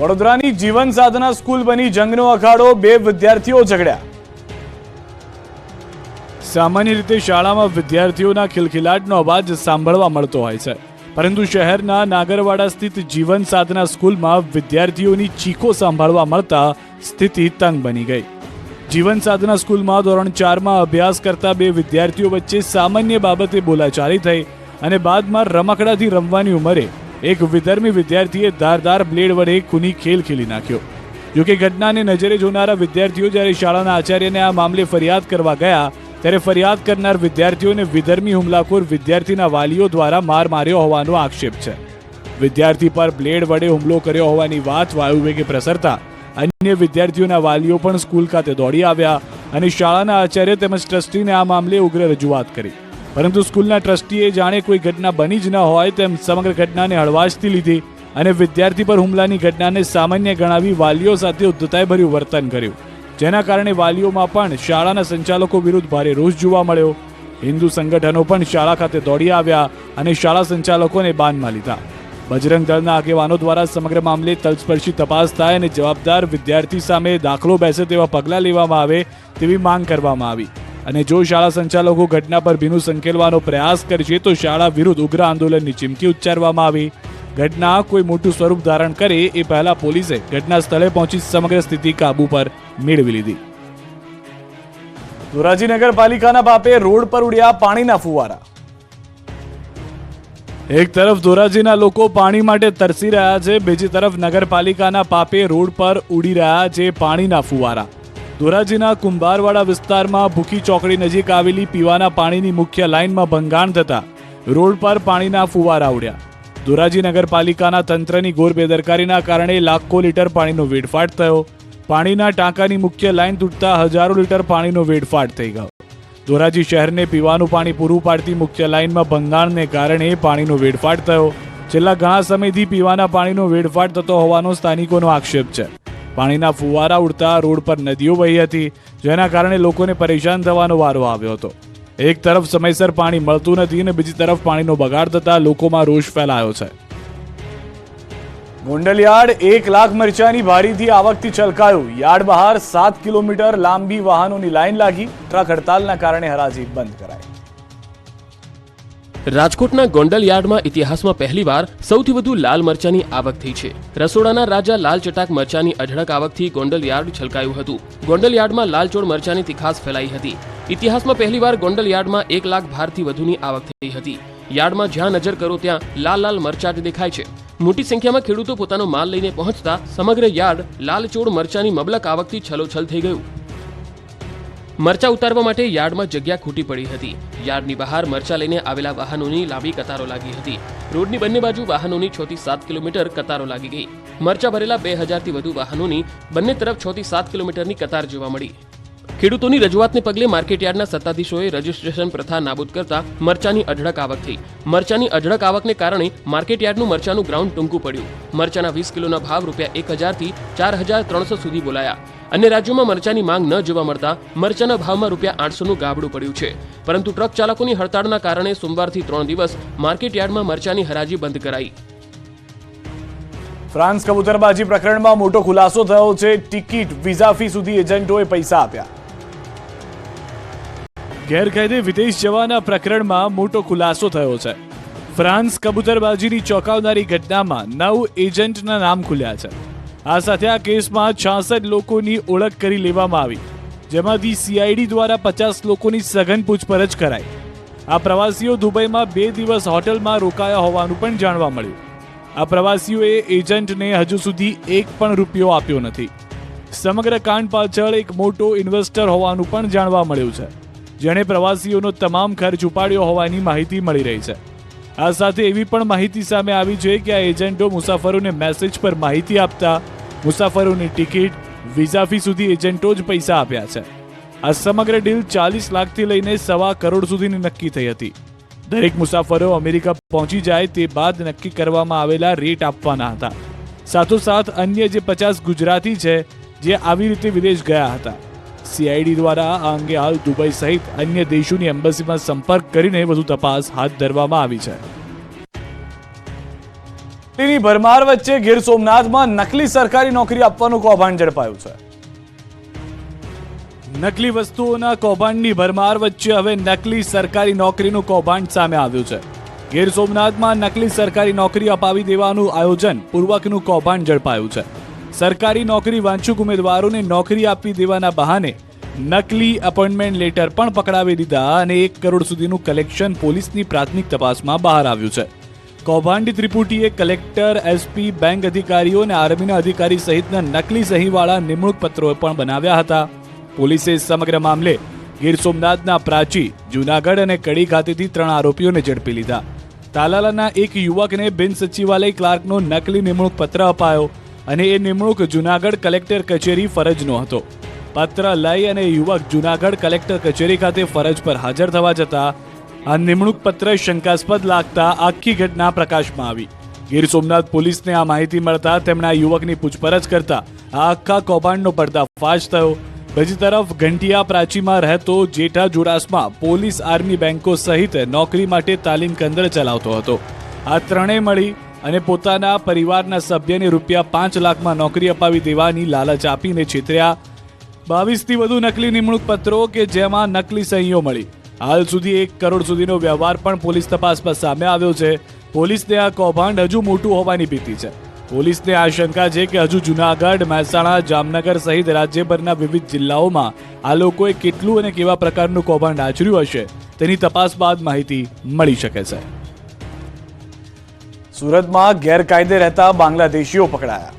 વડોદરાની જીવન સાધના સ્કૂલ બની જંગનો અખાડો, બે વિદ્યાર્થીઓ ઝઘડ્યા. સામાન્ય રીતે શાળામાં વિદ્યાર્થીઓના ખિલખિલાટનો અવાજ સાંભળવા મળતો હોય છે. પરંતુ શહેરના નાગરવાડા સ્થિત જીવન સાધના સ્કૂલમાં વિદ્યાર્થીઓની ચીખો સાંભળવા મળતા સ્થિતિ તંગ બની ગઈ. જીવન સાધના સ્કૂલમાં ધોરણ ચારમાં અભ્યાસ કરતા બે વિદ્યાર્થીઓ વચ્ચે સામાન્ય બાબતે બોલાચાલી થઈ અને બાદમાં રમકડાથી રમવાની ઉંમરે એક વિધર્મી વિદ્યાર્થીએ ધારદાર બ્લેડ વડે ખૂની ખેલ ખેલી નાખ્યો. જોકે ઘટનાને નજરે જોનારા વિદ્યાર્થીઓ જ્યારે શાળાના આચાર્યને આ મામલે ફરિયાદ કરવા ગયા, ત્યારે ફરિયાદ કરનાર વિદ્યાર્થીઓને વિધર્મી હુમલાખોર વિદ્યાર્થીના વાલીઓ દ્વારા માર માર્યો હોવાનો આક્ષેપ છે. વિદ્યાર્થી પર બ્લેડ વડે હુમલો કર્યો હોવાની વાત વાયુવેગે પ્રસરતા અન્ય વિદ્યાર્થીઓના વાલીઓ પણ સ્કૂલ ખાતે દોડી આવ્યા અને શાળાના આચાર્ય તેમજ ટ્રસ્ટીને આ મામલે ઉગ્ર રજૂઆત કરી. પરંતુ સ્કૂલના ટ્રસ્ટીએ જાણે કોઈ ઘટના બની જ ન હોય તેમ સમગ્ર ઘટનાને હળવાશથી લીધી અને વિદ્યાર્થી પર હુમલાની ઘટનાને સામાન્ય ગણાવી વાલીઓ સાથે ઉદ્ધતાઈભર્યું વર્તન કર્યું. જેના કારણે વાલીઓમાં પણ શાળાના સંચાલકો વિરુદ્ધ ભારે રોષ જોવા મળ્યો. હિન્દુ સંગઠનો પણ શાળા ખાતે દોડી આવ્યા અને શાળા સંચાલકોને બાનમાં લીધા. બજરંગ દળના આગેવાનો દ્વારા સમગ્ર મામલે તલસ્પર્શી તપાસ થાય અને જવાબદાર વિદ્યાર્થી સામે દાખલો બેસે તેવા પગલાં લેવામાં આવે તેવી માંગ કરવામાં આવી. અને જો શાળા સંચાલકો ઘટના પર ભીનું સંકેલવાનો પ્રયાસ કરશે, તો શાળા વિરુદ્ધ ઉગ્ર આંદોલનની ચીમકી ઉચ્ચારવામાં આવી. ઘટના કોઈ મોટું સ્વરૂપ ધારણ કરે એ પહેલા પોલીસે ઘટના સ્થળે પહોંચી સમગ્ર સ્થિતિ કાબુ પર મેળવી લીધી. ધોરાજી નગરપાલિકાના બાપે રોડ પર ઉડ્યા પાણીના ફુવારા. એક તરફ ધોરાજીના લોકો પાણી માટે તરસી રહ્યા છે, બીજી તરફ નગરપાલિકાના પાપે રોડ પર ઉડી રહ્યા છે પાણીના ફુવારા. ધોરાજીના કુંભારવાડા વિસ્તારમાં ભૂખી ચોકડી નજીક આવેલી પીવાના પાણીની મુખ્ય લાઇનમાં ભંગાણ થતા રોડ પર પાણીના ફુવારા આવડ્યા ધોરાજી નગરપાલિકાના તંત્રની ઘોર બેદરકારીના કારણે લાખો લીટર પાણીનો વેડફાટ થયો. પાણીના ટાંકાની મુખ્ય લાઇન તૂટતા હજારો લીટર પાણીનો વેડફાટ થઈ ગયો. ધોરાજી શહેરને પીવાનું પાણી પૂરું પાડતી મુખ્ય લાઇનમાં ભંગાણને કારણે પાણીનો વેડફાટ થયો. છેલ્લા ઘણા સમયથી પીવાના પાણીનો વેડફાટ થતો હોવાનો સ્થાનિકોનો આક્ષેપ છે. પાણીના ફુવારા ઉડતા રોડ પર નદીઓ વહી હતી, જેના કારણે લોકોને પરેશાન થવાનો વારો આવ્યો હતો. એક તરફ સમયસર પાણી મળતું નથી અને બીજી તરફ પાણીનો બગાડ થતા લોકોમાં રોષ ફેલાયો છે. ગોંડલયાર્ડ એક લાખ મરચાની ભારીથી આવકથી છલકાયું. યાર્ડ બહાર સાત કિલોમીટર લાંબી વાહનોની લાઇન લાગી. ટ્રક હડતાલના કારણે હરાજી બંધ કરાઈ. રાજકોટના ગોંડલ યાર્ડમાં ઇતિહાસમાં પહેલીવાર સૌથી વધુ લાલ મરચાની આવક થઈ છે. રસોડાના રાજા લાલ ચટાક મરચાની અઢળક આવકથી ગોંડલ યાર્ડ છલકાયું હતું. ગોંડલ યાર્ડમાં લાલચોળ મરચાની તીખાસ ફેલાઈ હતી. ઇતિહાસમાં પહેલીવાર ગોંડલ યાર્ડમાં એક લાખ ભારથી વધુની આવક થઈ હતી. યાર્ડમાં જ્યાં નજર કરો ત્યાં લાલ લાલ મરચા જ દેખાય છે. મોટી સંખ્યામાં ખેડૂતો પોતાનો માલ લઈને પહોંચતા સમગ્ર યાર્ડ લાલચોળ મરચાની મબલક આવકથી છલોછલ થઈ ગયું. મરચા ઉતારવા માટે યાર્ડમાં જગ્યા ખૂટી પડી હતી. યાર્ડની બહાર મરચા લઈને આવેલા વાહનોની લાંબી કતારો લાગી હતી. રોડની બંને બાજુ વાહનોની છ થી સાત કિલોમીટર કતારો લાગી ગઈ. મરચા ભરેલા બે હજારથી વધુ વાહનોની બંને તરફ છ થી સાત કિલોમીટરની કતાર જોવા મળી. ખેડૂતોની રજૂઆતને પગલે માર્કેટયાર્ડના સત્તાધીશોએ રજીસ્ટ્રેશન પ્રથા નાબૂદ કરતા મરચાની અઢળક આવક થઈ. મરચાની અઢળક આવકને કારણે માર્કેટયાર્ડનું મરચાનું ગ્રાઉન્ડ ટૂંકું પડ્યું. મરચાના વીસ કિલોના ભાવ રૂપિયા એક હજારથી ચાર હજાર ત્રણસો સુધી બોલાયા. અન્ય રાજ્યોમાં મરચાની માંગ ન જોવા મળતા મરચાના ભાવમાં રૂપિયા આઠસોનું ગાબડું પડ્યું છે. પરંતુ ટ્રક ચાલકોની હડતાળના કારણે સોમવારથી ત્રણ દિવસ માર્કેટયાર્ડમાં મરચાની હરાજી બંધ કરાઈ. ફ્રાન્સ કબૂતરબાજી પ્રકરણમાં મોટો ખુલાસો થયો છે. ટિકિટ વિઝા ફી સુધી એજન્ટોએ પૈસા આપ્યા. ગેરકાયદે વિદેશ જવાના પ્રકરણમાં મોટો ખુલાસો થયો છે. ફ્રાન્સ કબૂતરબાજીની ચોંકાવનારી ઘટનામાં નવ એજન્ટના નામ ખુલ્યા છે. આ સાથે આ કેસમાં છાસઠ લોકોની ઓળખ કરી લેવામાં આવી, જેમાંથી સીઆઈડી દ્વારા પચાસ લોકોની સઘન પૂછપરછ કરાઈ. આ પ્રવાસીઓ દુબઈમાં બે દિવસ હોટલમાં રોકાયા હોવાનું પણ જાણવા મળ્યું. આ પ્રવાસીઓએ એજન્ટને હજુ સુધી એક પણ રૂપિયો આપ્યો નથી. સમગ્ર કાંડ પાછળ એક મોટો ઇન્વેસ્ટર હોવાનું પણ જાણવા મળ્યું છે, જેણે પ્રવાસીઓનો તમામ ખર્ચ ઉપાડ્યો હોવાની માહિતી મળી રહી છે. આ સાથે એવી પણ માહિતી સામે આવી છે કે આ એજન્ટો મુસાફરોને મેસેજ પર માહિતી આપતા મુસાફરોની ટિકિટ, વિઝા ફી સુધી એજન્ટો જ પૈસા આપ્યા છે. આ સમગ્ર ડીલ ચાલીસ લાખથી લઈને સવા કરોડ સુધીની નક્કી થઈ હતી. દરેક મુસાફરો અમેરિકા પહોંચી જાય તે બાદ નક્કી કરવામાં આવેલા રેટ આપવાના હતા. સાથોસાથ અન્ય જે પચાસ ગુજરાતી છે, જે આવી રીતે વિદેશ ગયા હતા. સીઆઈડી દ્વારા આ અંગે હાલ દુબઈ સહિત અન્ય દેશોની એમ્બસીમાં સંપર્ક કરીને વધુ તપાસ હાથ ધરવામાં આવી છે. ની ભરમાર વચ્ચે ગીર સોમનાથમાં નકલી સરકારી નોકરી આપવાનું કૌભાંડ ઝડપાયું છે. નકલી વસ્તુઓના કૌભાંડની ભરમાર વચ્ચે હવે નકલી સરકારી નોકરીનું કૌભાંડ સામે આવ્યું છે. ગીર સોમનાથમાં નકલી સરકારી નોકરી અપાવી દેવાનું આયોજન પૂર્વકનું કૌભાંડ ઝડપાયું છે. સરકારી નોકરી વાંચુક ઉમેદવારોને નોકરી આપી દેવાના બહાને નકલી અપોઇન્ટમેન્ટ લેટર પણ પકડાવી દીધા અને એક કરોડ સુધીનું કલેક્શન પોલીસની પ્રાથમિક તપાસમાં બહાર આવ્યું છે. કૌભાંડી ત્રિપુટીએ કલેક્ટર એસપી બેંક અધિકારીઓ અને આર્મીના અધિકારી સહિતના નકલી સહીવાળા નિમણૂક પત્રો પણ બનાવ્યા હતા. પોલીસે સમગ્ર મામલે ગીર સોમનાથના પ્રાચી, જૂનાગઢ અને કડી ખાતેથી ત્રણ આરોપીઓને ઝડપી લીધા. તાલાલાના એક યુવકને બિન સચિવાલય ક્લાર્કનો નકલી નિમણૂક પત્ર અપાયો. અને એ નિમણૂક જૂનાગઢ કલેક્ટર કચેરી ફરજનો હતો. પત્ર લઈ અને યુવક જૂનાગઢ કલેક્ટર કચેરી ખાતે ફરજ પર હાજર થવા જતા આ નિમણૂક પત્ર શંકાસ્પદ લાગતા આખી ઘટના પ્રકાશમાં આવી. ગીર સોમનાથ પોલીસને આ માહિતી મળતા તેમણે યુવકની પૂછપરછ કરતા આ આખા કૌભાંડનો પર્દાફાશ થયો. બીજી તરફ ઘંટિયા પ્રાચીમાં રહેતો જેઠા જોડાસમાં પોલીસ આર્મી બેંકો સહિત નોકરી માટે તાલીમ કેન્દ્ર ચલાવતો હતો. આ ત્રણેય મળી અને પોતાના પરિવારના સભ્યને રૂપિયા પાંચ લાખમાં નોકરી અપાવી દેવાની લાલચ આપીને છેતર્યા. બાવીસથી વધુ નકલી નિમણૂક પત્રો કે જેમાં નકલી સહીઓ મળી. હાલ સુધી એક કરોડ સુધીનો વ્યવહાર પણ પોલીસ તપાસમાં સામે આવ્યો છે. પોલીસને આ કૌભાંડ હજુ મોટું હોવાની ભીતિ છે. પોલીસને આશંકા છે કે હજુ જુનાગઢ, મહેસાણા, જામનગર સહિત રાજ્યભરના વિવિધ જિલ્લાઓમાં આ લોકોએ કેટલું અને કેવા પ્રકારનું કૌભાંડ આચર્યું હશે તેની તપાસ બાદ માહિતી મળી શકે છે. સુરતમાં ગેરકાયદે રહેતા બાંગ્લાદેશીઓ પકડાયા.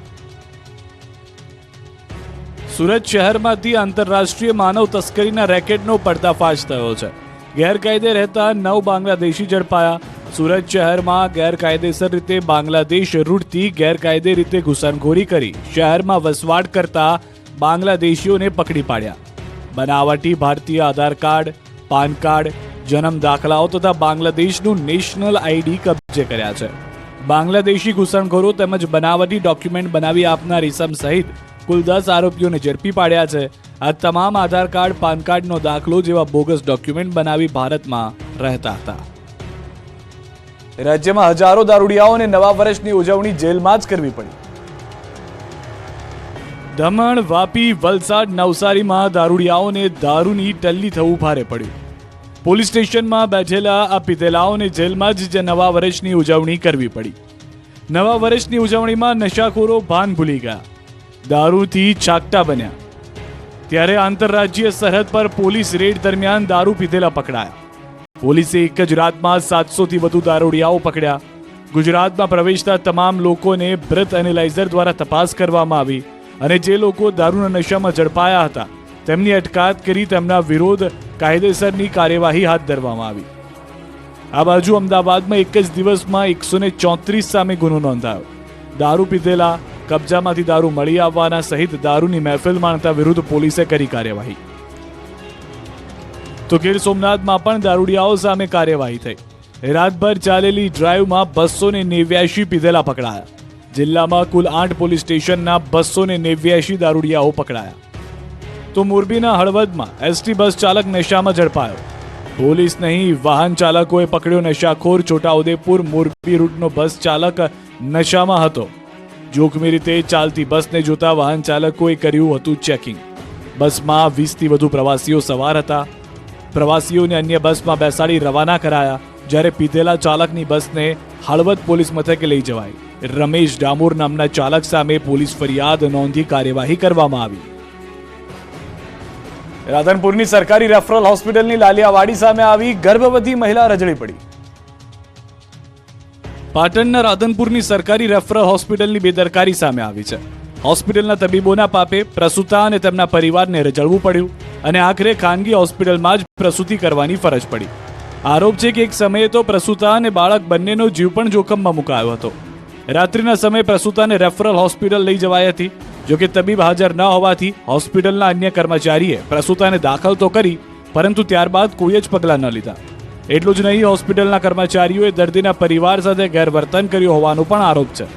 સુરત શહેરમાંથી આંતરરાષ્ટ્રીય માનવ તસ્કરીના રેકેટનો પર્દાફાશ થયો છે. ગેરકાયદે રહેતા નવ બાંગ્લાદેશી ઝડપાયા. સુરત શહેરમાં ગેરકાયદેસર રીતે બાંગ્લાદેશ રૂટથી ગેરકાયદે રીતે ઘૂસણખોરી કરી શહેરમાં વસવાટ કરતા બાંગ્લાદેશીઓને પકડી પાડ્યા. બનાવટી ભારતીય આધાર કાર્ડ, પાન કાર્ડ, જન્મ દાખલાઓ તથા બાંગ્લાદેશનું નેશનલ આઈડી કબજે કર્યા છે. બાંગ્લાદેશી ઘૂસણખોરો તેમજ બનાવટી ડોક્યુમેન્ટ બનાવી આપનાર ઇસમ સહિત કુલ દસ આરોપીઓને ઝડપી પાડ્યા છે. આ તમામ આધાર કાર્ડ, પાન કાર્ડનો દાખલો જેવા બોગસ ડોક્યુમેન્ટ બનાવી ભારતમાં રહેતા હતા. રાજ્યમાં હજારો દારૂડિયાઓને નવા વર્ષની ઉજવણી જેલમાં જ કરવી પડી. દમણ, વાપી, વલસાડ, નવસારીમાં દારૂડિયાઓને દારૂની ટલ્લી થવું ભારે પડ્યું. પોલીસ સ્ટેશનમાં બેઠેલા આ પીધેલાઓને જેલમાં જ જે નવા વર્ષની ઉજવણી કરવી પડી. નવા વર્ષની ઉજવણીમાં નશાખોરો ભાન ભૂલી ગયા. દારૂથી ચાકટા બન્યા. ત્યારે આંતરરાજ્ય સરહદ પર પોલીસ રેડ દરમિયાન દારૂ પીધેલા પકડાયા. પોલીસે એક જ રાતમાં સાતસોથી વધુ દારૂડિયાઓ પકડ્યા. ગુજરાતમાં પ્રવેશતા તમામ લોકોને બ્રથ એનેલાઇઝર દ્વારા તપાસ કરવામાં આવી અને જે લોકો દારૂના નશામાં ઝડપાયા હતા તેમની અટકાયત કરી તેમના વિરોધ કાયદેસરની કાર્યવાહી હાથ ધરવામાં આવી. આ બાજુ અમદાવાદમાં એક જ દિવસમાં એકસો ને ચોત્રીસ સામે ગુનો નોંધાયો. દારૂ પીધેલા, કબજામાંથી દારૂ મળી આવવાના સહિત દારૂની મહેફિલ માણતા વિરુદ્ધ પોલીસે કરી કાર્યવાહી. તો ગીર સોમનાથમાં પણ દારૂડિયાઓ સામે કાર્યવાહી થઈ. રાતભર ચાલેલી ડ્રાઈવમાં બસો ને નેવ્યાશી પીધેલા પકડાયા. જિલ્લામાં કુલ આઠ પોલીસ સ્ટેશનના બસો ને નેવ્યાશી દારૂડિયાઓ પકડાયા. તો મોરબીના હળવદમાં એસટી બસ ચાલક નશામાં ઝડપાયો. પોલીસ નહીં, વાહન ચાલકોએ પકડ્યો નશાખોર છોટાઉદેપુર મોરબી રૂટનો બસ ચાલક નશામાં હતો. જોખમી રીતે ચાલતી બસને જોતા વાહન ચાલકોએ કર્યું હતું ચેકિંગ. બસમાં વીસથી વધુ પ્રવાસીઓ સવાર હતા. પ્રવાસીઓને અન્ય બસમાં બેસાડી રવાના કરાયા, જ્યારે પીધેલા ચાલકની બસને હળવદ પોલીસ મથકે લઈ જવાઈ. રમેશ ડામોર નામના ચાલક સામે પોલીસ ફરિયાદ નોંધી કાર્યવાહી કરવામાં આવી. રાધનપુરની સરકારી રેફરલ હોસ્પિટલની લાલિયાવાડી સામે આવી ગર્ભવતી મહિલા રજળી પડી. પાટણના રાધનપુરની સરકારી રેફરલ હોસ્પિટલની બેદરકારી સામે આવી છે. હોસ્પિટલના તબીબોના પાપે પ્રસૂતા અને તેમના પરિવારને રજળવું પડ્યું અને આખરે ખાનગી હોસ્પિટલમાં જ પ્રસૂતિ કરવાની ફરજ પડી. આરોપ છે કે એક સમયે તો પ્રસૂતા અને બાળક બંનેનો જીવ પણ જોખમમાં મુકાયો હતો. રાત્રિના સમયે પ્રસૂતાને રેફરલ હોસ્પિટલ લઈ જવાઈ હતી. જોકે તબીબ હાજર ન હોવાથી હોસ્પિટલના અન્ય કર્મચારીએ પ્રસૂતાને દાખલ તો કરી, પરંતુ ત્યારબાદ કોઈ જ પગલાં ન લીધા. એટલું જ નહીં, હોસ્પિટલના કર્મચારીઓએ દર્દીના પરિવાર સાથે ગેરવર્તન કર્યું હોવાનો પણ આરોપ છે.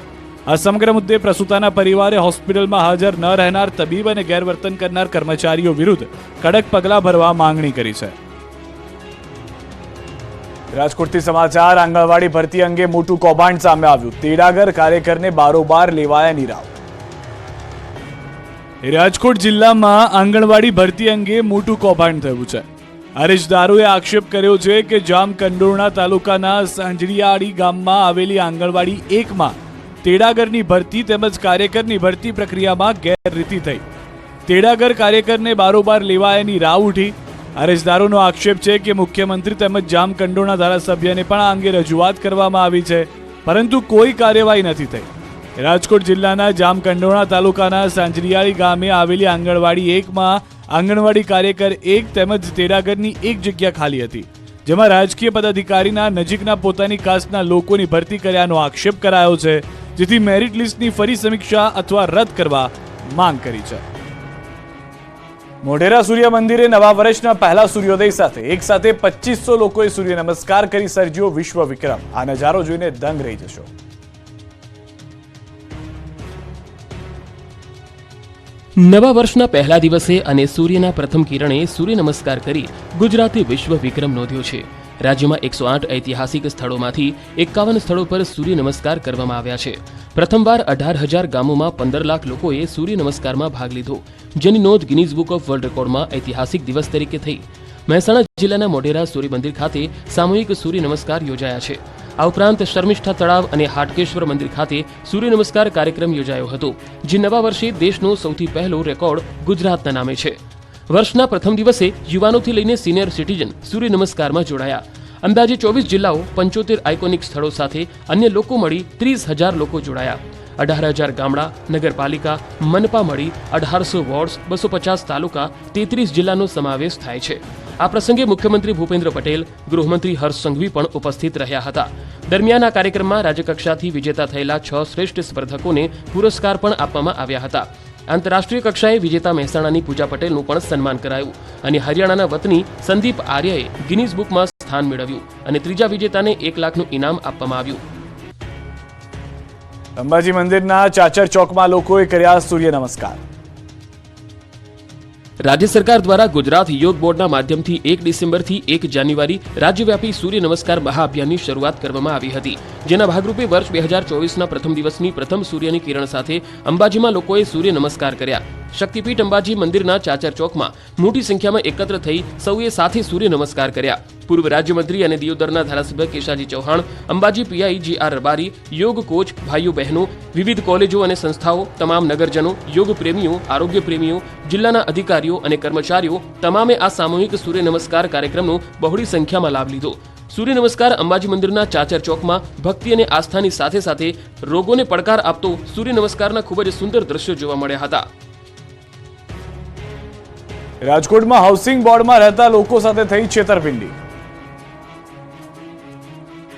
આ સમગ્ર મુદ્દે પ્રસૂતાના પરિવારે હોસ્પિટલમાં હાજર ન રહેનાર તબીબ અને ગેરવર્તન કરનાર કર્મચારીઓ વિરુદ્ધ કડક પગલાં ભરવા માંગણી કરી છે. રાજકોટથી સમાચાર, આંગણવાડી ભરતી અંગે મોટું કૌભાંડ સામે આવ્યું. તેડાગર કાર્યકરને બારોબાર લેવાયા નીરાવ રાજકોટ જિલ્લામાં આંગણવાડી ભરતી અંગે મોટું કૌભાંડ થયું છે. અરજદારોએ આક્ષેપ કર્યો છે કે જામકંડોરણા તાલુકાના સાંજળીયાળી ગામમાં આવેલી આંગણવાડી એકમાં તેડાગરની ભરતી તેમજ કાર્યકરની ભરતી પ્રક્રિયામાં ગેરરીતિ થઈ. તેડાગર કાર્યકરને બારોબાર લેવાયાની રાવ ઉઠી. અરજદારોનો આક્ષેપ છે કે મુખ્યમંત્રી તેમજ જામકંડોરણા ધારાસભ્યને પણ આ અંગે રજૂઆત કરવામાં આવી છે, પરંતુ કોઈ કાર્યવાહી નથી થઈ. રાજકોટ જિલ્લાના જામકંડોણા તાલુકાના સાંજરિયાળી ગામે આવેલી આંગણવાડી એકમાં આંગણવાડી કાર્યકર એક તેમજ તેડાગરની એક જગ્યા ખાલી હતી, જેમાં રાજકીય પદાધિકારીના નજીકના પોતાની કાસ્ટના લોકોની ભરતી કર્યાનો આક્ષેપ કરાયો છે, જેથી મેરિટ લિસ્ટની ફરી સમીક્ષા અથવા રદ કરવા માંગ કરી છે. મોઢેરા સૂર્ય મંદિરે નવા વર્ષના પહેલા સૂર્યોદય સાથે એક સાથે પચીસો લોકોએ સૂર્ય નમસ્કાર કરી, સર્જ્યો વિશ્વ વિક્રમ. આ નજારો જોઈને દંગ રહી જશો. નવા વર્ષના પહેલા દિવસે અને સૂર્યના પ્રથમ કિરણે સૂર્ય નમસ્કાર કરી ગુજરાતે વિશ્વ વિક્રમ નોંધ્યો છે. રાજ્યમાં એકસો આઠ ઐતિહાસિક સ્થળોમાંથી એકાવન સ્થળો પર સૂર્ય નમસ્કાર કરવામાં આવ્યા છે. પ્રથમવાર અઢાર હજાર ગામોમાં પંદર લાખ લોકોએ સૂર્ય નમસ્કારમાં ભાગ લીધો, જેની નોંધ ગિનીઝ બુક ઓફ વર્લ્ડ રેકોર્ડમાં ઐતિહાસિક દિવસ તરીકે થઈ. મહેસાણા જિલ્લાના મોઢેરા સૂર્ય મંદિર ખાતે સામૂહિક સૂર્ય નમસ્કાર યોજાયા છે. આ ઉપરાંત શર્મિષ્ઠા તળાવ અને હાટકેશ્વર મંદિર ખાતે સૂર્ય નમસ્કાર કાર્યક્રમ યોજાયો હતો, જે નવા વર્ષે દેશનો સૌથી પહેલો રેકોર્ડ ગુજરાતના નામે છે. વર્ષના પ્રથમ દિવસે યુવાનોથી લઈને સિનિયર સિટીઝન સૂર્ય નમસ્કારમાં જોડાયા. અંદાજે ચોવીસ જિલ્લાઓ પંચોતેર આઇકોનિક સ્થળો સાથે અન્ય લોકો મળી ત્રીસ હજાર લોકો જોડાયા. અઢાર હજાર ગામડા, નગરપાલિકા, મનપા મળી અઢારસો વોર્ડ્સ, બસો પચાસ તાલુકા, તેત્રીસ જિલ્લાનો સમાવેશ થાય છે. આ પ્રસંગે મુખ્યમંત્રી ભૂપેન્દ્ર પટેલ, ગૃહમંત્રી હર્ષ સંઘવી પણ ઉપસ્થિત રહ્યા હતા. દરમિયાન આ કાર્યક્રમમાં રાજ્યકક્ષાથી વિજેતા થયેલા છ શ્રેષ્ઠ સ્પર્ધકોને પુરસ્કાર પણ આપવામાં આવ્યા હતા. આંતરરાષ્ટ્રીય કક્ષાએ વિજેતા મહેસાણાની પૂજા પટેલનું પણ સન્માન કરાયું અને હરિયાણાના વતની સંદીપ આર્યએ ગિનીઝ બુકમાં સ્થાન મેળવ્યું અને ત્રીજા વિજેતાને એક લાખનું ઇનામ આપવામાં આવ્યું. અંબાજી મંદિરના ચાચર ચોકમાં લોકોએ કર્યા સૂર્ય નમસ્કાર. રાજ્ય સરકાર દ્વારા ગુજરાત યોગ બોર્ડના માધ્યમથી એક ડિસેમ્બરથી એક જાન્યુઆરી રાજ્યવ્યાપી સૂર્ય નમસ્કાર મહાઅભિયાનની શરૂઆત કરવામાં આવી હતી, જેના ભાગરૂપે વર્ષ બે હજાર ચોવીસના પ્રથમ દિવસની પ્રથમ સૂર્યની કિરણ સાથે અંબાજીમાં લોકોએ સૂર્ય નમસ્કાર કર્યા. શક્તિપીઠ અંબાજી મંદિરના ચાચર ચોકમાં મોટી સંખ્યામાં એકત્ર થઈ સૌએ સાથે સૂર્ય નમસ્કાર કર્યા. પૂર્વ રાજ્યમંત્રી અને દિયોદરના ધારાસભ્ય Keshaji Chauhan, Ambaji PI G R Rabari, યોગ કોચ ભાઈઓ બહેનો, વિવિધ કોલેજો અને સંસ્થાઓ, તમામ નગરજનો, યોગ પ્રેમીઓ, આરોગ્ય પ્રેમીઓ, જિલ્લાના અધિકારીઓ અને કર્મચારીઓ તમામે આ સામૂહિક સૂર્ય નમસ્કાર કાર્યક્રમનો બહોળી સંખ્યામાં લાભ લીધો. સૂર્ય નમસ્કાર અંબાજી મંદિરના ચાચર ચોકમાં ભક્તિ અને આસ્થાની સાથે સાથે રોગોને પડકાર આપતો સૂર્ય નમસ્કારના ખૂબ જ સુંદર દ્રશ્યો જોવા મળ્યા હતા. રાજકોટમાં હાઉસિંગ બોર્ડમાં રહેતા લોકો સાથે થઈ છેતરપિંડી.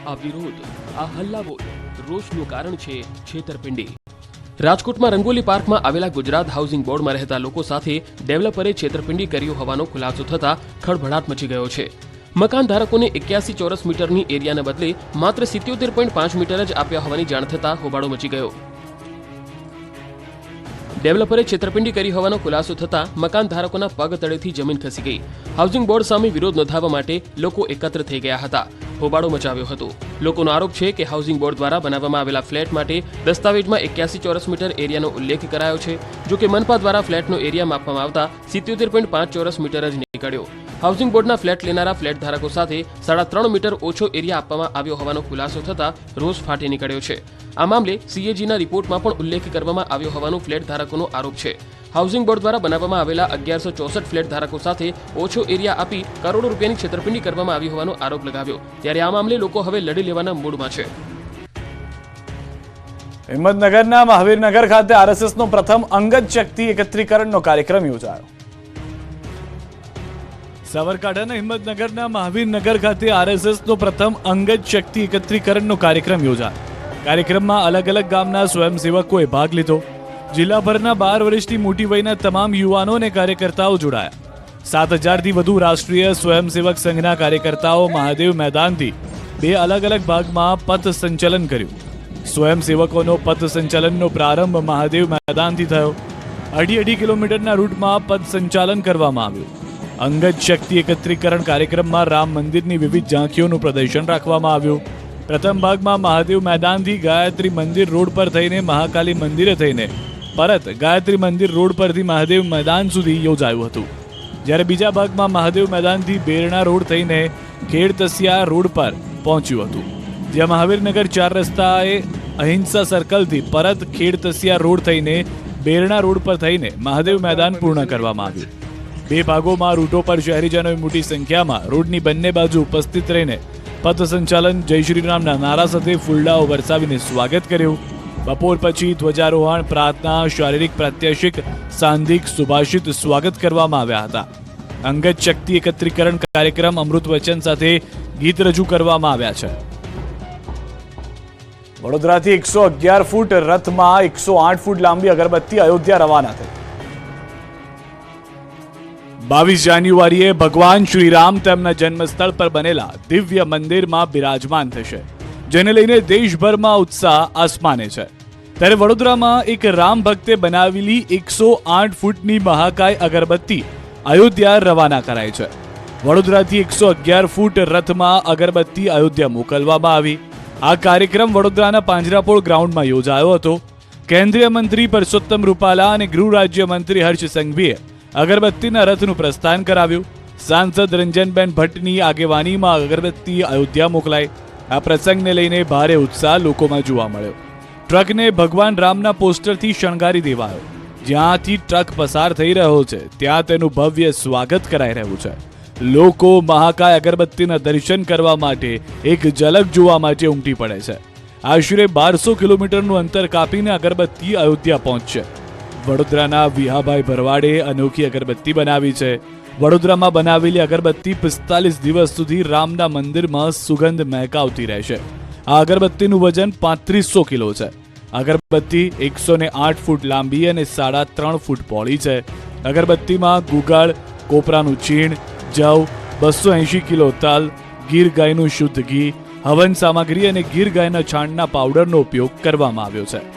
આ વિરોધ, આ હલ્લાબોલ, રોષનું કારણ છે છેતરપિંડી. રાજકોટમાં રંગોલી પાર્કમાં આવેલા ગુજરાત હાઉસિંગ બોર્ડમાં રહેતા લોકો સાથે ડેવલપરે છેતરપિંડી કર્યો હોવાનો ખુલાસો થતા ખળભળાટ મચી ગયો છે. મકાન ધારકોને એક્યાસી ચોરસ મીટરની એરિયાને બદલે માત્ર સિત્યોતેર પોઈન્ટ પાંચ મીટર જ આપ્યા હોવાની જાણ થતાં હોબાળો મચી ગયો. ડેવલપરે છેતરપિંડી કરી હોવાનો ખુલાસો થતાં મકાન ધારકોના પગ તળેથી જમીન ખસી ગઈ. હાઉસિંગ બોર્ડ સામે વિરોધ નોંધાવવા માટે લોકો એકત્ર થઈ ગયા હતા. હોબાળો મચાવ્યો હતો. લોકોનો આરોપ છે કે હાઉસિંગ બોર્ડ દ્વારા બનાવવામાં આવેલા ફ્લેટ માટે દસ્તાવેજમાં એક્યાસી ચોરસ મીટર એરિયાનો ઉલ્લેખ કરાયો છે જો કે મનપા દ્વારા ફ્લેટનો એરિયા માપવામાં આવતા સિત્યોતેર પોઈન્ટ પાંચ ચોરસ મીટર જ નીકળ્યો. હાઉસિંગ બોર્ડના ફ્લેટ લેનારા ફ્લેટ ધારકો સાથે સાડા ત્રણ મીટર ઓછો એરિયા આપવામાં આવ્યો હોવાનો ખુલાસો થતાં રોષ ફાટી નીકળ્યો છે. આ મામલે સીએજીના રિપોર્ટમાં પણ ઉલ્લેખ કરવામાં આવ્યો હોવાનો ફ્લેટ ધારકોનો આરોપ છે. હાઉસિંગ બોર્ડ દ્વારા બનાવવામાં આવેલા અગિયારસો ચોસઠ ફ્લેટ ધારકો સાથે ઓછો એરિયા આપી કરોડો રૂપિયાની છેતરપિંડી કરવામાં આવી હોવાનો આરોપ લગાવ્યો. ત્યારે આ મામલે લોકો હવે લડી લેવાના મૂડમાં છે. હિંમતનગરના મહાવીરનગર ખાતે આરએસએસનો પ્રથમ અંગત શક્તિ એકત્રીકરણનો કાર્યક્રમ યોજાયો. સાબરકાંઠાના હિંમતનગરના મહાવીરનગર ખાતે આરએસએસનો પ્રથમ અંગત શક્તિ એકત્રીકરણનો કાર્યક્રમ યોજાયો. કાર્યક્રમમાં અલગ અલગ ગામના સ્વયંસેવકોએ ભાગ લીધો. જિલ્લાભરના બાર વર્ષથી મોટી વયના તમામ યુવાનો અને કાર્યકર્તાઓ જોડાયા. સાત હજારથી વધુ રાષ્ટ્રીય સ્વયંસેવક સંઘના કાર્યકર્તાઓ મહાદેવ મેદાનથી બે અલગ અલગ ભાગમાં પથ સંચલન કર્યું. સ્વયંસેવકોનો પથ સંચાલનનો પ્રારંભ મહાદેવ મેદાનથી થયો. અઢી અઢી કિલોમીટરના રૂટમાં પથ સંચાલન કરવામાં આવ્યું. અંગત શક્તિ એકત્રીકરણ કાર્યક્રમમાં રામ મંદિરની વિવિધ ઝાંખીઓનું પ્રદર્શન રાખવામાં આવ્યું. પ્રથમ ભાગમાં મહાદેવ મેદાનથી ગાયત્રી મંદિર રોડ પર થઈને મહાકાલી મંદિરે થઈને પરત ગાયત્રી મંદિર રોડ પરથી મહાદેવ મેદાન સુધી યોજાયું હતું. જ્યારે બીજા ભાગમાં મહાદેવ મેદાનથી બેરણા રોડ થઈને ખેડતસિયા રોડ પર પહોંચ્યું હતું. જ્યાં મહાવીરનગર ચાર રસ્તાએ અહિંસા સર્કલથી પરત ખેડતસિયા રોડ થઈને બેરણા રોડ પર થઈને મહાદેવ મેદાન પૂર્ણ કરવામાં આવ્યું. બે ભાગોમાં રૂટો પર શહેરીજનોએ મોટી સંખ્યામાં રોડની બંને બાજુ ઉપસ્થિત રહીને પથ સંચાલન જય શ્રીરામના નારા સાથે ફૂલડાઓ વરસાવીને સ્વાગત કર્યું. બપોર પછી ધ્વજારોહણ, પ્રાર્થના, શારીરિક પ્રાત્યક્ષિક, સાંધિક, સુભાષિત સ્વાગત કરવામાં આવ્યા હતા. અંગત શક્તિ એકત્રીકરણ કાર્યક્રમ અમૃત વચન સાથે ગીત રજૂ કરવામાં આવ્યા છે. વડોદરાથી એકસો અગિયાર ફૂટ રથમાં એકસો આઠ ફૂટ લાંબી અગરબત્તી અયોધ્યા રવાના થઈ. બાવીસ જાન્યુઆરીએ ભગવાન શ્રીરામ તેમના જન્મસ્થળ પર બનેલા દિવ્ય મંદિરમાં બિરાજમાન થશે. જેને લઈને દેશભરમાં ઉત્સાહ આસમાને છે. ત્યારે વડોદરામાં એક રામ ભક્તે બનાવેલી એકસો આઠ ફૂટની મહાકાય અગરબત્તી અયોધ્યા રવાના કરાઈ છે. વડોદરાથી એકસો અગિયાર ફૂટ રથમાં અગરબત્તી અયોધ્યા મોકલવામાં આવી. આ કાર્યક્રમ વડોદરાના પાંજરાપોળ ગ્રાઉન્ડમાં યોજાયો હતો. કેન્દ્રીય મંત્રી પરસોત્તમ રૂપાલા અને ગૃહ રાજ્ય મંત્રી હર્ષ સંઘવીએ અગરબત્તીના રથનું પ્રસ્થાન કરાવ્યું. સાંસદ રંજનબેન ભટ્ટની આગેવાનીમાં અગરબત્તી અયોધ્યા મોકલાઈ. આ પ્રસંગને લઈને ભારે ઉત્સાહ લોકોમાં જોવા મળ્યો. ટ્રકને ભગવાન રામના પોસ્ટરથી શણગારી દેવાયો. જ્યાંથી ટ્રક પસાર થઈ રહ્યો છે, ત્યાં તેનું ભવ્ય સ્વાગત કરાઈ રહ્યું છે. લોકો મહાકાય અગરબત્તીના દર્શન કરવા માટે એક ઝલક જોવા માટે ઉમટી પડે છે. આશરે બારસો કિલોમીટરનું અંતર કાપીને અગરબત્તી અયોધ્યા પહોંચશે. વડોદરાના વિહાભાઈ ભરવાડે અનોખી અગરબત્તી બનાવી છે. વડોદરામાં બનાવેલી અગરબત્તી પિસ્તાલીસ દિવસ સુધી રામના મંદિરમાં સુગંધ મહેકાવતી રહેશે આ અગરબત્તીનું વજન પાંત્રીસો કિલો છે. અગરબત્તી એકસો ને આઠ ફૂટ લાંબી અને સાડા ત્રણ ફૂટ પહોળી છે. અગરબત્તીમાં ગુગળ, કોપરાનું ચીણ, જવ, બસો એંશી કિલો તલ, ગીર ગાયનું શુદ્ધ ઘી, હવન સામગ્રી અને ગીર ગાયના છાણના પાવડરનો ઉપયોગ કરવામાં આવ્યો છે.